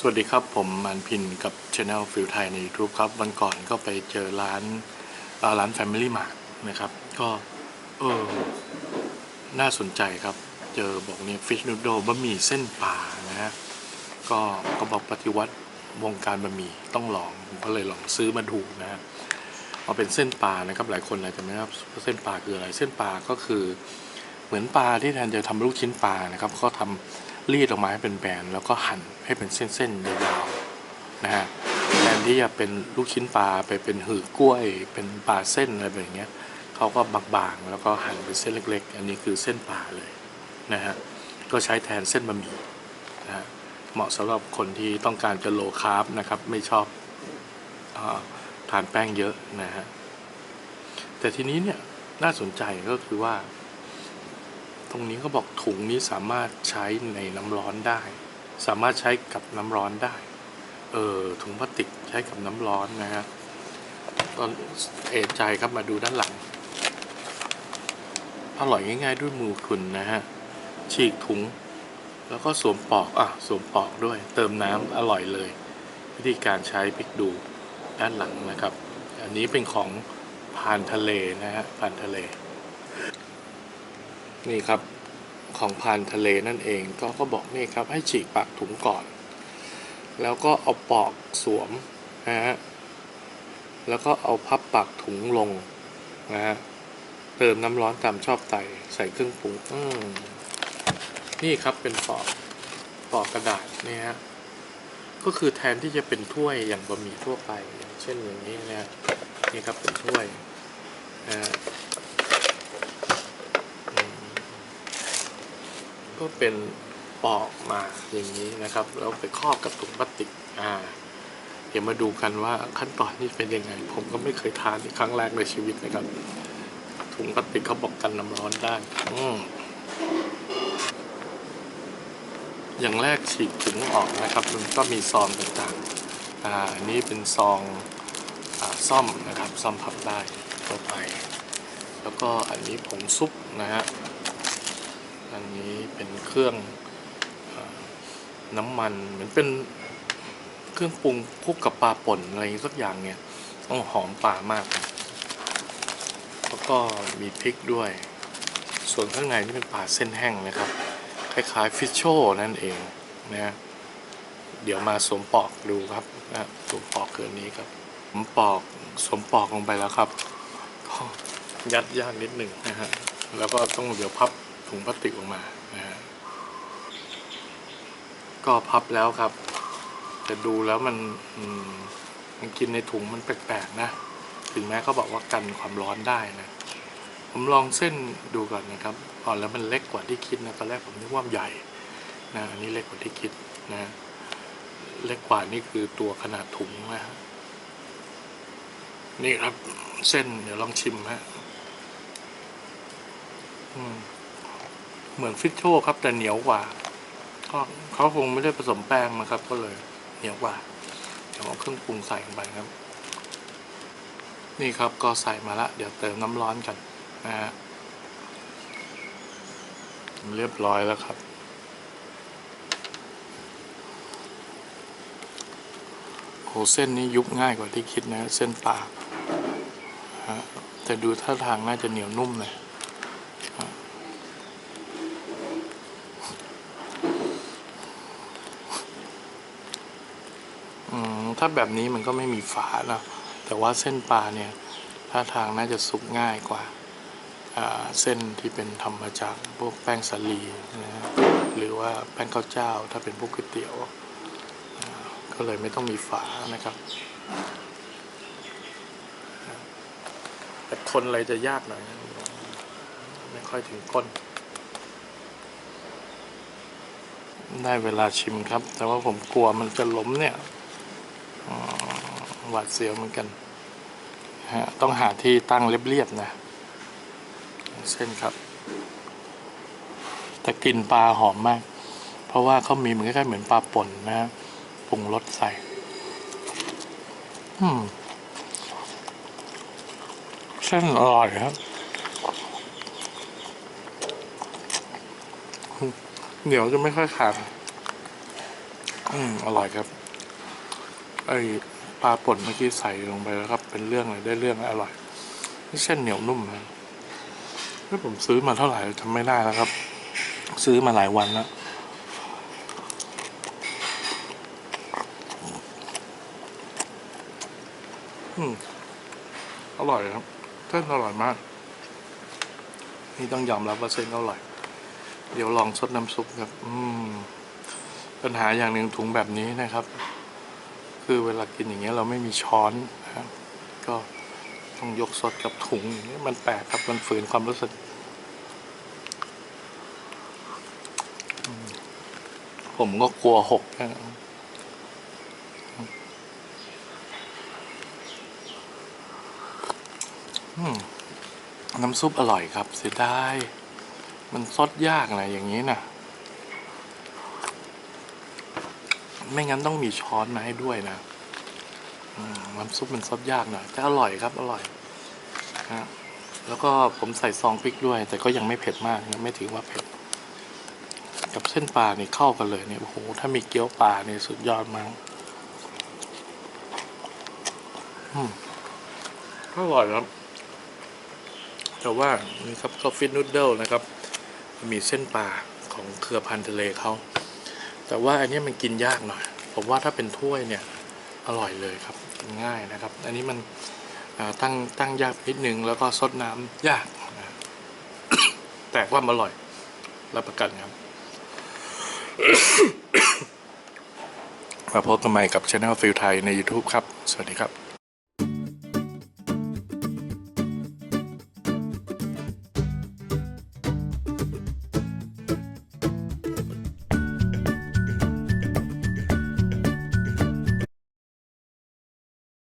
สวัสดีครับ ผมมันพินกับ Channel ฟิลไทยใน YouTube ครับ วันก่อนก็ไปเจอร้านร้าน Family Mart นะครับ ก็เออน่าสนใจครับ เจอบอกเนี่ยฟิชนูโดบะหมี่เส้นป่านะฮะก็ก็บอกปฏิวัติวงการบะหมี่ต้องลองผมก็เลยลองซื้อมาดูนะฮะเอาเป็นเส้นปลานะครับ หลายคนอาจจะไม่ทราบเส้นปลาคืออะไร เส้นปลาก็คือเหมือนปลาที่แทนจะทำลูกชิ้นปลานะครับ ก็ทำ รีดออกมาให้เป็นแบนแล้วก็หั่นให้เป็นเส้นๆยาวๆนะฮะแทนที่จะเป็นลูกชิ้นปลาไปเป็นหือกล้วย เป็นปลาเส้นอะไรแบบเนี้ยเขาก็บางๆแล้วก็หั่นเป็นเส้นเล็ก ๆ อันนี้คือเส้นปลาเลยนะฮะก็ใช้แทนเส้นบะหมี่นะฮะเหมาะสำหรับคนที่ต้องการจะโลคาร์บนะครับไม่ชอบอทานแป้งเยอะนะฮะแต่ทีนี้เนี่ยน่าสนใจก็คือว่า ตรงนี้เขาบอกถุงนี้สามารถใช้ในน้ำร้อนได้ สามารถใช้กับน้ำร้อนได้ เออถุงพลาสติกใช้กับน้ำร้อนนะฮะตอนเอะใจครับมาดูด้านหลัง อร่อยง่าย ๆ ด้วยมือคุณนะฮะ ฉีกถุง แล้วก็สวมปอก อะ สวมปอกด้วย เติมน้ำอร่อยเลย วิธีการใช้พลิกดูด้านหลังนะครับ อันนี้เป็นของพานทะเลนะฮะพานทะเล นี่ครับของพานทะเลนั่นเองก็ก็บอกนี่ครับให้ฉีกปากถุงก่อน แล้วก็เอาปอกสวมนะฮะแล้วก็เอาพับปากถุงลงนะฮะเติมน้ำร้อนตามชอบใจใส่เครื่องปรุงนี่ครับเป็นปอกปอกกระดาษนี่ฮะก็คือแทนที่จะเป็นถ้วยอย่างบะหมี่ทั่วไปอย่างเช่นอย่างนี้นะฮะนี่ครับเป็นถ้วยนะฮะ ก็เป็นปอกมาอย่างนี้นะครับ แล้วไปครอบกับถุงพลาสติกอ่าเดี๋ยวมาดูกันว่าขั้นตอนนี้เป็นยังไง ผมก็ไม่เคยทานในครั้งแรกในชีวิตนะครับ ถุงพลาสติกเขาบอกกันน้ำร้อนได้อืมอย่างแรกฉีกถุงออกนะครับ มันก็มีซองต่างๆอ่าอันนี้เป็นซองอ่าซ่อมนะครับ ซ่อมพับได้ทั่วไป แล้วก็อันนี้ผงซุปนะฮะ เครื่องน้ำมันเหมือนเป็นเครื่องปรุงคลุกกับปลาป่นอะไรสักอย่างเนี่ยต้องหอมปลามาก แล้วก็มีพริกด้วย ส่วนข้างในนี่เป็นปลาเส้นแห้งนะครับ คล้ายๆฟิชโชนั่นเองนะเดี๋ยวมาสวมปอกดูครับนะสวมปอกคืนนี้ครับผมปอกสวมปอกลงไปแล้วครับก็ยัดยากนิดหนึ่งนะฮะแล้วก็ต้องเดี๋ยวพับถุงพลาสติกออกมา ก็พับแล้วครับ แต่ดูแล้วมันมันกินในถุงมันแปลกๆนะ ถึงแม้เขาบอกว่ากันความร้อนได้นะ ผมลองเส้นดูก่อนนะครับอ๋อแล้วมันเล็กกว่าที่คิดนะตอนแรกผมนึกว่าใหญ่นะอันนี้เล็กกว่าที่คิดนะ เล็กกว่านี่คือตัวขนาดถุงนะฮะนี่ครับเส้นเดี๋ยวลองชิมฮะมเหมือนฟิชโชครับแต่เหนียวกว่า ก็เขาคงไม่ได้ผสมแป้งนะครับ ก็เลยเหนียวกว่า เดี๋ยวเอาเครื่องปรุงใส่ลงไปครับ นี่ครับก็ใส่มาละ เดี๋ยวเติมน้ำร้อนกันนะฮะเรียบร้อยแล้วครับ โหเส้นนี้ยุบง่ายกว่าที่คิดนะ เส้นปลาฮะแต่ดูท่าทางน่าจะเหนียวนุ่มเลย ถ้าแบบนี้มันก็ไม่มีฝาเนอะแต่ว่าเส้นปลาเนี่ยท่าทางน่าจะสุกง่ายกว่าเส้นที่เป็นทำมาจากพวกแป้งสาลีนะฮะหรือว่าแป้งข้าวเจ้า ถ้าเป็นพวกก๋วยเตี๋ยว ก็เลยไม่ต้องมีฝานะครับ แต่คนอะไรจะยากหน่อยนะไม่ค่อยถึงก้น ได้เวลาชิมครับ แต่ว่าผมกลัวมันจะล้มเนี่ย หวาดเสียวเหมือนกันฮะต้องหาที่ตั้งเรียบๆนะเส้นครับ แต่กลิ่นปลาหอมมาก เพราะว่าเขามีเหมือนคล้ายๆเหมือนปลาป่นนะฮะปรุงรสใส่ อืมเส้นอร่อยครับ เหนียวจะไม่ค่อยขาด อืม อร่อยครับ ไอปลาป่นเมื่อกี้ใส่ลงไปแล้วครับ เป็นเรื่องเลยได้เรื่องอร่อยเส้นเหนียวนุ่มนะแล้วผมซื้อมาเท่าไหร่จำไม่ได้แล้วครับ ซื้อมาหลายวันแล้วอืมอร่อยครับเส้นอร่อยมาก นี่ต้องยอมรับว่าเส้นอร่อย เดี๋ยวลองซดน้ำซุปครับ อืม ปัญหาอย่างหนึ่งถุงแบบนี้นะครับ คือเวลากินอย่างเงี้ยเราไม่มีช้อนนะครับก็ต้องยกสดกับถุงอย่างเงี้ยมันแปลกครับมันฝืนความรู้สึกผมก็กลัวหกนะน้ำซุปอร่อยครับ เสียดาย มันซดยากนะอย่างนี้นะ ไม่งั้นต้องมีช้อนมาให้ด้วยนะน้ำซุปมันซดยากหน่อยแต่อร่อยครับอร่อยนะแล้วก็ผมใส่ซองพริกด้วย แต่ก็ยังไม่เผ็ดมากนะไม่ถือว่าเผ็ด กับเส้นปลานี่เข้ากันเลยเนี่ยโอ้โหถ้ามีเกี๊ยวปลาเนี่ยสุดยอดมากอืมอร่อยครับ แต่ว่านี่ครับก็ฟิตนูดเดิลนะครับ มีเส้นปลาของเครือพันธุ์ทะเลเขา แต่ว่าอันนี้มันกินยากหน่อย ผมว่าถ้าเป็นถ้วยเนี่ยอร่อยเลยครับง่ายนะครับ อันนี้มันตั้งตั้งยากนิดนึงแล้วก็ซดน้ำยากนะแต่ว่าอร่อยรับประกันครับ มาพบกันใหม่กับช anel ฟิลไทยใน YouTube ครับ สวัสดีครับ